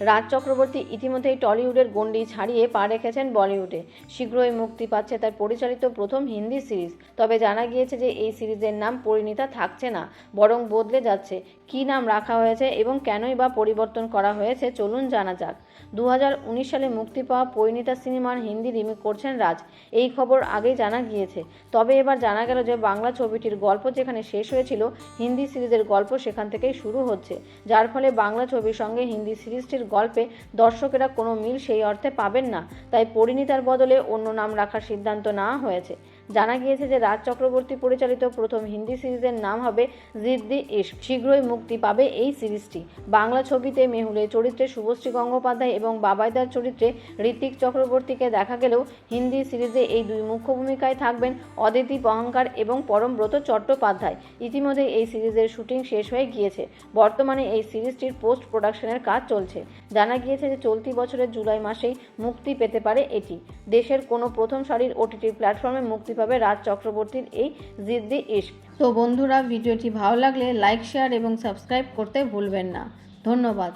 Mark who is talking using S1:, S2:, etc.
S1: রাজ চক্রবর্তী ইতিমধ্যেই টলিউডের গণ্ডি ছাড়িয়ে পা রেখেছেন বলিউডে। শীঘ্রই মুক্তি পাচ্ছে তার পরিচালিত প্রথম হিন্দি সিরিজ। তবে জানা গিয়েছে যে এই সিরিজের নাম পরিণীতা থাকছে না, বরং বদলে যাচ্ছে। কী নাম রাখা হয়েছে এবং কেনই বা পরিবর্তন করা হয়েছে চলুন জানা যাক। দু হাজার উনিশ সালে মুক্তি পাওয়া পরিণীতা সিনেমার হিন্দি রিমেক করছেন রাজ। এই খবর আগেই জানা গিয়েছে। তবে এবার জানা গেল যে বাংলা ছবিটির গল্প যেখানে শেষ হয়েছিল, হিন্দি সিরিজের গল্প সেখান থেকেই শুরু হচ্ছে। যার ফলে বাংলা ছবির সঙ্গে হিন্দি সিরিজটির গল্পে দর্শকেরা কোনো মিল সেই অর্থে পাবেন না। তাই পরিণীতার বদলে অন্য নাম রাখার সিদ্ধান্ত নেওয়া হয়েছে। জানা গিয়েছে যে রাজ চক্রবর্তী পরিচালিত প্রথম হিন্দি সিরিজের নাম হবে জিদ্দি ইশক। শীঘ্রই মুক্তি পাবে এই সিরিজটি। বাংলা ছবিতে মেহুলের চরিত্রে শুভশ্রী গঙ্গোপাধ্যায় এবং বাবাইদার চরিত্রে ঋতিক চক্রবর্তীকে দেখা গেলেও হিন্দি সিরিজে এই দুই মুখ্য ভূমিকায় থাকবেন অদিতি পহঙ্কার এবং পরমব্রত চট্টোপাধ্যায়। ইতিমধ্যে এই সিরিজের শুটিং শেষ হয়ে গিয়েছে। বর্তমানে এই সিরিজটির পোস্ট প্রোডাকশনের কাজ চলছে। জানা গিয়েছে যে চলতি বছরের জুলাই মাসেই মুক্তি পেতে পারে এটি। দেশের কোনো প্রথম সারির ওটিটি প্ল্যাটফর্মে মুক্তি পাবে রাজ চক্রবর্তীর এই জিদ্দি ইস্ক তো বন্ধুরা, ভিডিওটি ভালো লাগলে লাইক শেয়ার এবং সাবস্ক্রাইব করতে ভুলবেন না। ধন্যবাদ।